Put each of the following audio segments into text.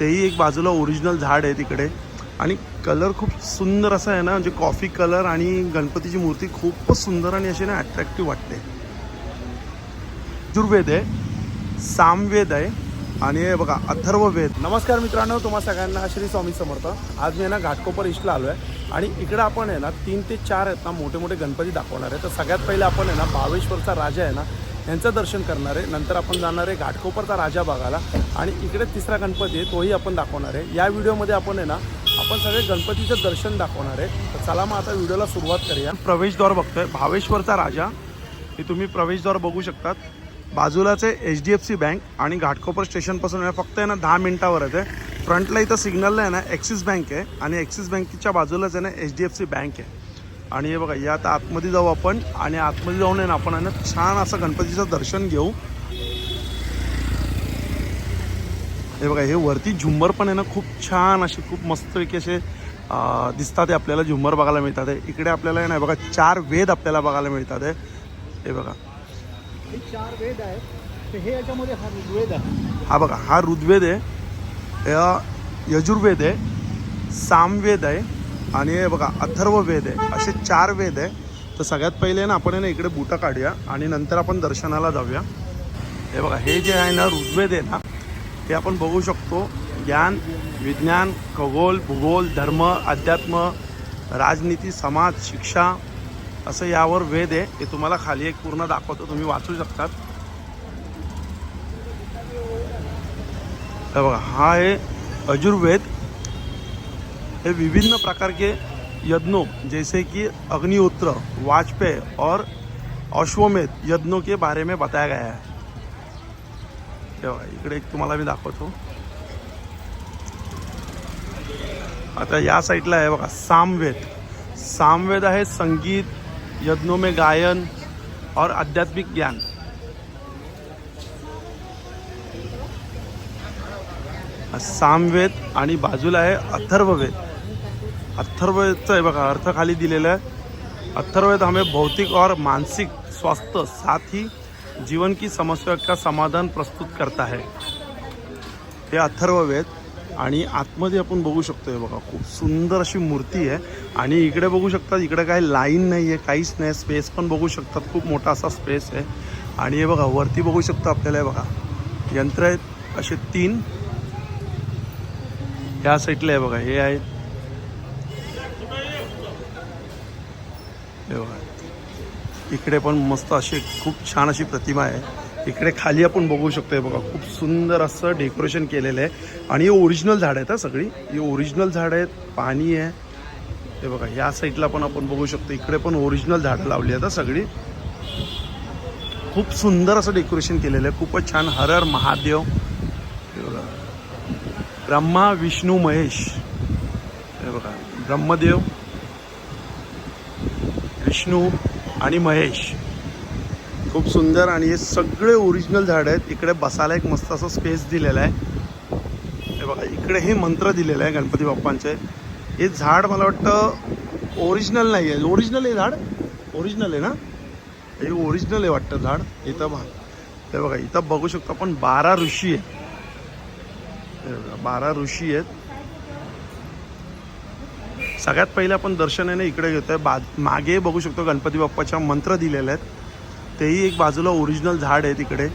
तेही एक बाजूला ओरिजिनल झाड आहे तिकडे. आणि कलर खूप सुंदर असा आहे ना म्हणजे कॉफी कलर आणि गणपतीची मूर्ती खूपच सुंदर आणि अशी ना अट्रॅक्टिव्ह वाटते. जुर्वेद आहे सामवेद आहे आणि हे बघा अथर्ववेद. नमस्कार मित्रांनो तुम्हा सगळ्यांना श्री स्वामी समर्थ. आज मी आहे ना घाटकोपर ईस्टला आलो आहे आणि इकडं आपण आहे ना तीन ते चार आहेत ना मोठे मोठे गणपती दाखवणार आहे. तर सगळ्यात पहिले आपण आहे ना भावेश्वरचा राजा आहे ना यांचं दर्शन करणार आहे नंतर आपण जाणार आहे घाटकोपरचा राजा बघायला आणि इकडे तिसरा गणपती आहे तोही आपण दाखवणार आहे. या व्हिडिओमध्ये आपण आहे ना आपण सगळे गणपतीचं दर्शन दाखवणार आहे. तर चला मग आता व्हिडिओला सुरुवात करूया. प्रवेशद्वार बघतोय. भावेश्वरचा राजा हे तुम्ही प्रवेशद्वार बघू शकतात. बाजूलाच आहे H D F C bank आणि घाटकोपर स्टेशनपासून आहे फक्त आहे ना दहा मिनटावरच आहे फ्रंटला इथं सिग्नलला आहे ना ॲक्सिस बँक आहे आणि ॲक्सिस बँकेच्या बाजूलाच आहे ना H D F C bank आहे. आणि हे बघा या आता आतमध्ये जाऊ आपण आणि आतमध्ये जाऊन आहे ना आपण आहे ना छान असं गणपतीचं दर्शन घेऊ. हे बघा हे वरती झुंबर पण आहे ना खूप छान असे खूप मस्तपैकी असे दिसतात आहे आपल्याला झुंबर बघायला मिळतात आहे इकडे आपल्याला आहे ना बघा चार वेद आपल्याला बघायला मिळतात आहे हे बघा. हे चार वेद आहेत. तर हे याच्यामध्ये हा ऋग्वेद आहे. हा बघा हा ऋग्वेद आहे. यजुर्वेद आहे. सामवेद आहे. आणि हे बघा अथर्ववेद आहे. असे चार वेद आहे. तर सगळ्यात पहिले ना आपण आहे ना इकडे बुटं काढूया आणि नंतर आपण दर्शनाला जाऊया. हे बघा हे जे आहे ना ऋग्वेद आहे ना हे आपण बघू शकतो. ज्ञान विज्ञान खगोल भूगोल धर्म अध्यात्म राजनीती समाज शिक्षा असं यावर वेद आहे. हे तुम्हाला खाली एक पूर्ण दाखवतो तुम्ही वाचू शकतात. बघा हा आहे अजुर्वेद. हे विभिन्न प्रकार के यज्ञों जैसे कि अग्निहोत्र वाजपेय और अश्वमेध यज्ञों के बारे में बताया गया है। तेव्हा इकडे एक तुम्हाला मी दाखवतो। आता या साईडला आहे बघा सामवेद. सामवेद आहे संगीत यज्ञों में गायन और आध्यात्मिक ज्ञान. सामवेद आणि बाजूला आहे अथर्ववेद. अथर्ववेदचा आहे बघा अर्थ खाली दिलेला आहे. अथर्ववेद हमें भौतिक और मानसिक स्वास्थ्य साथ ही जीवन की समस्या का समाधान प्रस्तुत करता है. हे अथर्ववेद आणि आतमध्ये आपण बघू शकतो हे बघा खूप सुंदर अशी मूर्ती आहे. आणि इकडे बघू शकतात इकडे काही लाईन नाही आहे काहीच नाही स्पेस पण बघू शकतात खूप मोठा असा स्पेस आहे. आणि हे बघा वरती बघू शकतो आपल्याला हे बघा यंत्र आहेत असे तीन. ह्या साईडला आहे बघा हे आहेत हे बघा इकडे पण मस्त अशी खूप छान अशी प्रतिमा आहे. इकडे खाली आपण बघू शकतो बघा खूप सुंदर असं डेकोरेशन केलेलं आहे. आणि हे ओरिजिनल झाड आहेत हा सगळी. ही ओरिजिनल झाड आहेत पाणी आहे. हे बघा या साईडला पण आपण बघू शकतो इकडे पण ओरिजिनल झाडं लावली आहेत हा सगळी. खूप सुंदर असं डेकोरेशन केलेलं आहे खूपच छान. हर हर महादेव. हे बघा. ब्रह्मा विष्णू महेश. हे बघा ब्रह्मदेव. विष्णू आणि महेश. खूप सुंदर आणि हे सगळे ओरिजिनल झाड आहेत. इकडे बसायला एक मस्त असं स्पेस दिलेला आहे. हे बघा इकडे हे मंत्र दिलेलं आहे गणपती बाप्पांचे. हे झाड मला वाटतं ओरिजिनल नाही आहे ओरिजिनल आहे झाड? ओरिजिनल आहे ना? हे ओरिजिनल आहे वाटतं झाड. इथं बघा. ते बघा इथं बघू शकतो आपण बारा ऋषी आहे बघा, बारा ऋषी आहेत. सगळ्यात पहिले आपण दर्शन आहे ना इकडे बा मागे बघू शकतो गणपती बाप्पाच्या मंत्र दिलेले आहेत. तेही एक बाजूला ओरिजिनल झाड आहे तिकडे.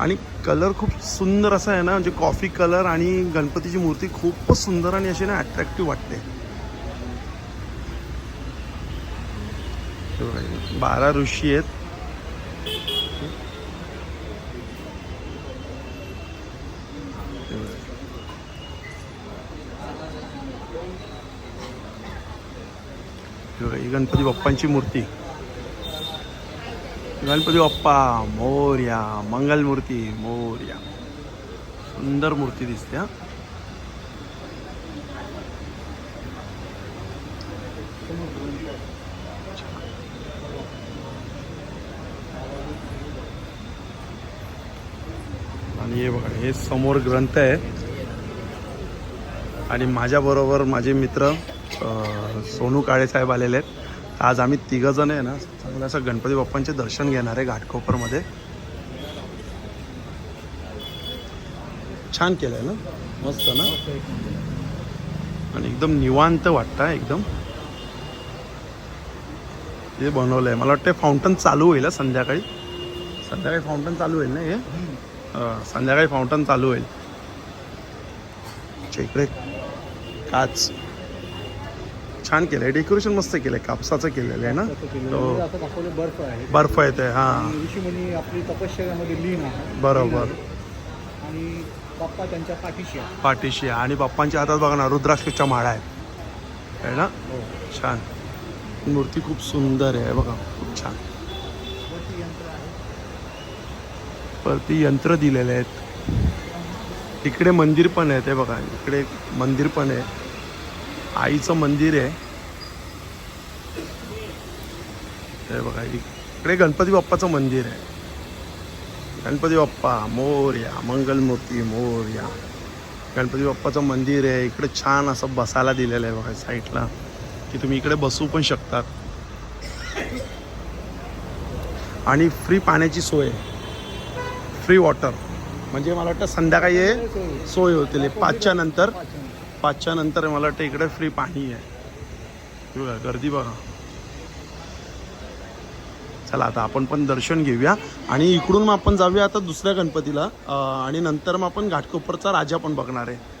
आणि कलर खूप सुंदर असा आहे ना म्हणजे कॉफी कलर आणि गणपतीची मूर्ती खूपच सुंदर आणि अशी ना अट्रॅक्टिव्ह वाटते. बारा ऋषी आहेत. ही गणपती बाप्पांची मूर्ती. गणपती बाप्पा मोर्या मंगल मूर्ती मोर्या. सुंदर मूर्ती दिसते हा. आणि हे बघा हे समोर ग्रंथ आहे. आणि माझ्याबरोबर माझे मित्र सोनू काळे साहेब आलेले आहेत. आज आम्ही तिघंजण आहे ना चांगलं असं गणपती बाप्पांचे दर्शन घेणार आहे घाटकोपरमध्ये. छान केलंय ना? मस्त ना? आणि एकदम निवांत वाटतं एकदम. हे बनवलंय. मला वाटतं फाउंटन चालू होईल संध्याकाळी. संध्याकाळी फाउंटन चालू होईल ना हे? संध्याकाळी फाउंटन चालू होईल. इकडे काच. छान केलंय. डेकोरेशन मस्त केलंय. कापसाचं केलेलं आहे ना? तसं केलेलं हो. आहे. असं दाखवलं बर्फ आहे. बर्फ येते हा. आणि ऋषीमुनी आपली तपश्चर्यामध्ये लीन आहे. बरोबर. लीन आहे. आणि बाप्पा त्यांच्या पाठीशी आहे. पाठीशी आहे. आणि बाप्पांच्या हातात बघा ना रुद्राक्षच्या माळा आहेत. आहे ना? हो. छान. मूर्ती खूप सुंदर आहे बघा. खूप छान. वरती यंत्र आहे. वरती यंत्र दिलेले आहेत. इकडे मंदिर पण आहे ते बघा. इकडे एक मंदिर पण आहे. आईचं मंदिर आहे. हे बघा इकडे गणपती बाप्पाचं मंदिर आहे. गणपती बाप्पा मोरया मंगलमूर्ती मोरया गणपती बाप्पाचं मंदिर आहे. इकडे छान असं बसायला दिलेलं आहे बघा साईडला. की तुम्ही इकडे बसू पण शकतात. आणि फ्री पाण्याची सोय. फ्री वॉटर म्हणजे मला वाटतं संध्याकाळी सोय होतील. पाचच्या नंतर पाचच्या नंतर मला वाटतं इकडे फ्री पाणी आहे. बघा गर्दी बघा. चला आता आपण पण दर्शन घेऊया. आणि इकडून मग आपण जाऊया आता दुसऱ्या गणपतीला. आणि नंतर मग आपण घाटकोपरचा राजा पण बघणार आहे.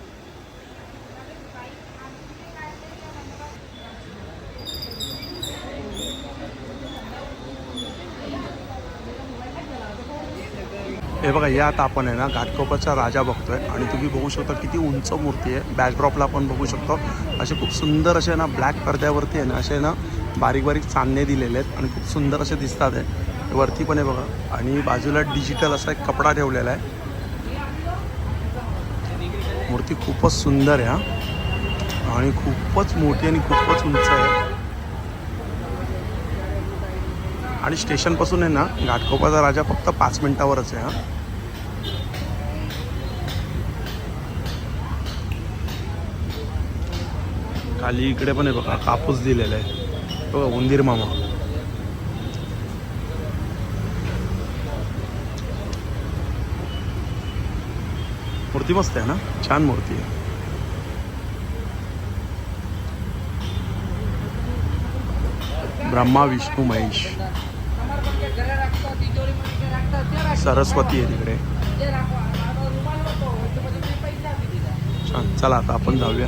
हे बघा या आता आपण आहे ना घाटकोपरचा राजा बघतोय आणि तुम्ही बघू शकता किती उंच मूर्ती आहे. बॅकड्रॉपला आपण बघू शकतो. असे खूप सुंदर असे ना ब्लॅक पडद्यावरती आहे ना असे ना बारीक बारीक चांदणे दिलेले आहेत आणि खूप सुंदर असे दिसतात आहे. वरती पण आहे बघा. आणि बाजूला डिजिटल असा एक कपडा ठेवलेला आहे. मूर्ती खूपच सुंदर आहे हा. आणि खूपच मोठी आणि खूपच उंच आहे. आणि स्टेशनपासून आहे ना घाटकोपाचा राजा फक्त पाच मिनिटावरच आहे हा. खाली इकडे पण आहे बघा कापूस दिलेला आहे. बघा उंदीर मामा. मूर्ती मस्त आहे ना? छान मूर्ती आहे. ब्रह्मा विष्णू महेश. सरस्वती आहे तिकडे. छान चला आता आपण जाऊया.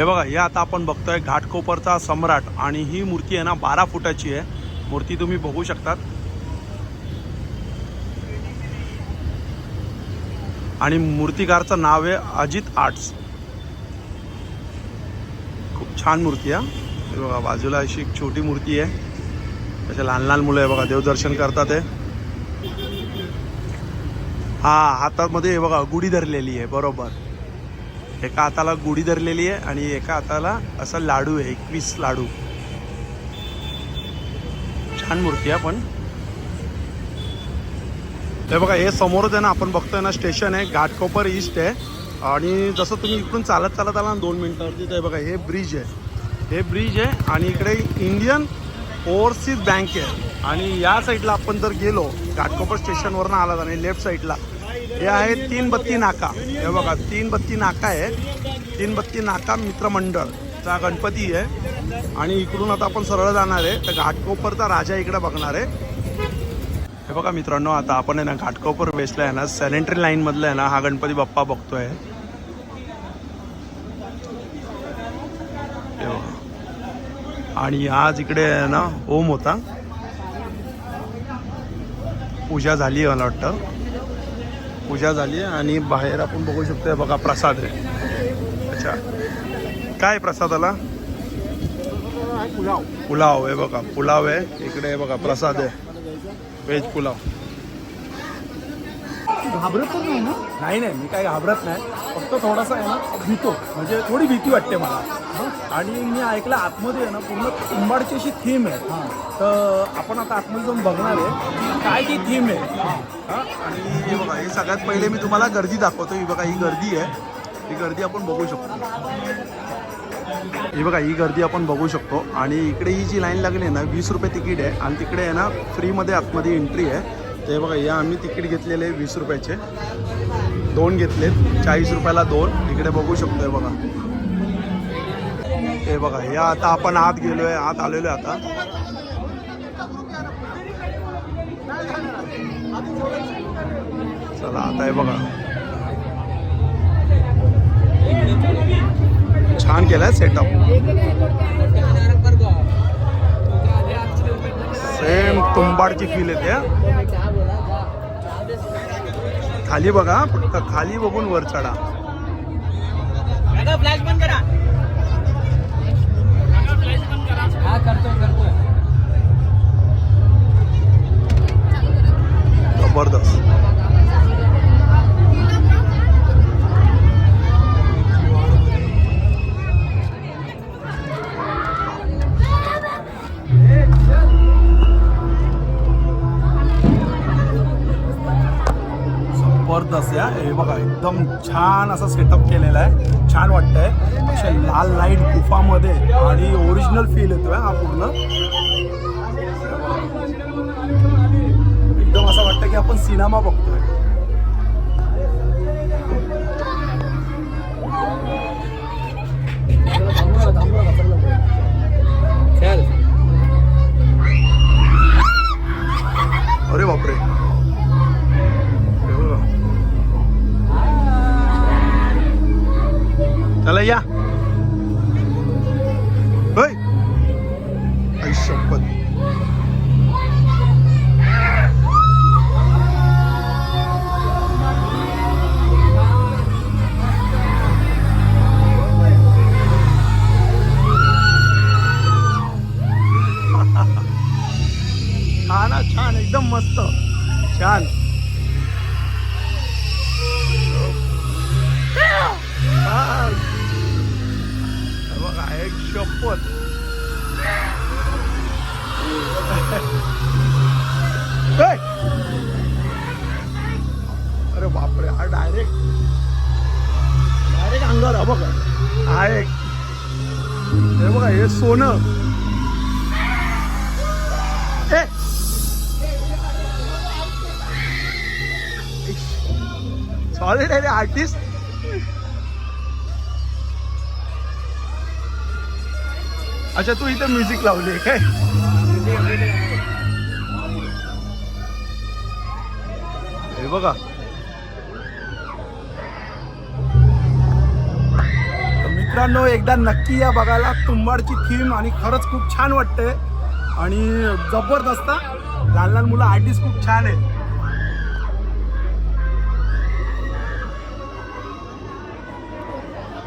हे बघा हे आता आपण बघतोय घाटकोपरचा सम्राट आणि ही मूर्ती आहे ना बारा फुटाची आहे. मूर्ती तुम्ही बघू शकतात. आणि मूर्तिकारचं नाव आहे अजित आर्ट्स. खूप छान मूर्ती आहे. हा. हे बघा बाजूला अशी एक छोटी मूर्ती आहे. त्याच्या लहान लहान मुलं आहे बघा देवदर्शन करतात आहे हा हातामध्ये हे बघा गुढी धरलेली आहे बरोबर. एका हाताला गुढी धरलेली आहे आणि एका हाताला असा लाडू आहे एकवीस लाडू. छान मूर्ती आहे पण. हे बघा हे समोरच आहे ना आपण बघतोय ना स्टेशन आहे घाटकोपर ईस्ट आहे. आणि जसं तुम्ही इकडून चालत चालत आला ना दोन मिनटावरती तर बघा हे ब्रिज आहे. हे ब्रिज आहे आणि इकडे इंडियन ओव्हरसीज बँक आहे. आणि या साईडला आपण जर गेलो घाटकोपर स्टेशनवरनं आलात आणि लेफ्ट साईडला हे आहे तीन बत्ती नाका. हे बघा तीन बत्ती नाका आहे. तीन बत्ती नाका मित्रमंडळचा गणपती आहे. आणि इकडून आता आपण सरळ जाणार आहे. तर घाटकोपरचा राजा इकडे बघणार आहे. हे बघा मित्रांनो आता आपण आहे ना घाटकोपर वेस्टला आहे ना सॅनिटरी लाईनमधला आहे ना हा गणपती बाप्पा बघतोय. आणि आज इकडे आहे ना ओम होता. पूजा झाली आहे मला वाटतं. पूजा झाली आहे आणि बाहेर आपण बघू शकतो हे बघा प्रसाद आहे अच्छा. काय प्रसादाला? आहे पुलाव. पुलाव आहे बघा. पुलाव आहे. इकडे हे बघा प्रसाद आहे. व्हेज पुलाव. घाबरत पण नाही ना? नाही नाही. मी काय घाबरत नाही. फक्त थोडासा आहे ना भीतो. म्हणजे थोडी भीती वाटते मला. आणि मी ऐकलं आतमध्ये आहे ना पूर्ण कुंभारची अशी थीम आहे. हां. तर आपण आता आतमध्ये जाऊन बघणार आहे की काय ती थीम आहे. हा? आणि हे बघा हे सगळ्यात पहिले मी तुम्हाला गर्दी दाखवतो ही बघा ही गर्दी आहे. ही गर्दी आपण बघू शकतो. ही बघा ही गर्दी आपण बघू शकतो. आणि इकडे ही जी लाईन लागली आहे ना वीस रुपये तिकीट आहे. आणि तिकडे आहे ना फ्रीमध्ये आतमध्ये एंट्री आहे. ते बघा या आम्ही तिकीट घेतलेले वीस रुपयाचे. दोन घेतलेत. चाळीस रुपयाला दोन. इकडे बघू शकतोय बघा. हे बघा या आता आपण आत गेलोय आत आलेलो आहे आता. चला आता हे बघा. छान केलाय सेटअप सेम तुंबाडची फील येते खाली बघा फक्त खाली बघून वर चढा. फ्लॅश बंद करा. जबरदस्त जबरदस्त या. हे बघा एकदम छान असा सेटअप केलेला आहे. छान वाटतंय. अशा लाल लाइट गुफामध्ये. आणि ओरिजिनल फील येतोय हा पूर्ण. की आपण सिनेमा बघतो डायरेक्ट डायरेक्ट अंगावर हा बघा. हा एक हे बघा हे सोनं. ए सॉलिड आहे रे आर्टिस्ट अच्छा तू इथं म्युझिक लावली काय हे बघा. मित्रांनो एकदा नक्की या बघायला तुंबाडची थीम आणि खरंच खूप छान वाटतंय. आणि जबरदस्त लहान लहान मुलं आर्टिस्ट खूप छान आहे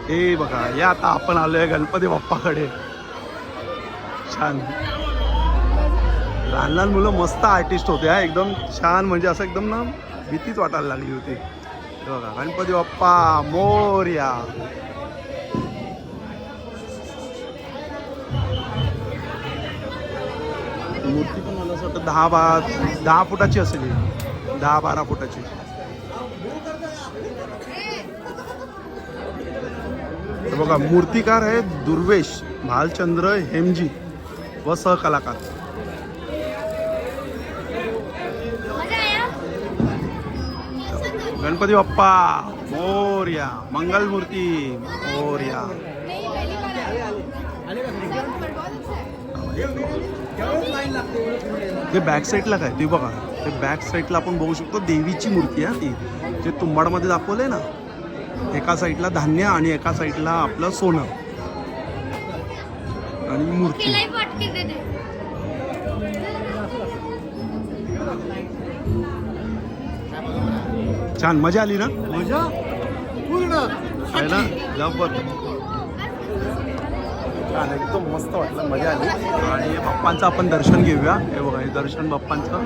हे बघा या आता आपण आलोय गणपती बाप्पाकडे. छान. लहान लहान मुलं मस्त आर्टिस्ट होते हा. एकदम छान म्हणजे असं एकदम ना भीतीच वाटायला लागली होती. बघा गणपती बाप्पा मोर्या. दहा बा दहा फुटाची असेल ही. दहा बारा फुटाची. तर बघा मूर्तिकार आहे दुर्वेश भालचंद्र हेमजी व सहकलाकार. गणपती बाप्पा मोर्या मंगलमूर्ती मोर्या. ते बॅक साईडला काय? ते बघा. ते बॅक साईडला आपण बघू शकतो देवीची मूर्ती आहे ती. जे तुंबाडमध्ये दाखवलंय ना एका साईडला धान्य आणि एका साईडला आपलं सोनं. आणि मूर्ती. छान. मजा आली ना? मजा? पूर्ण. छान एकदम मस्त वाटलं मजा आली. आणि बाप्पांचं आपण दर्शन घेऊया. हे बघा हे दर्शन बाप्पांचं.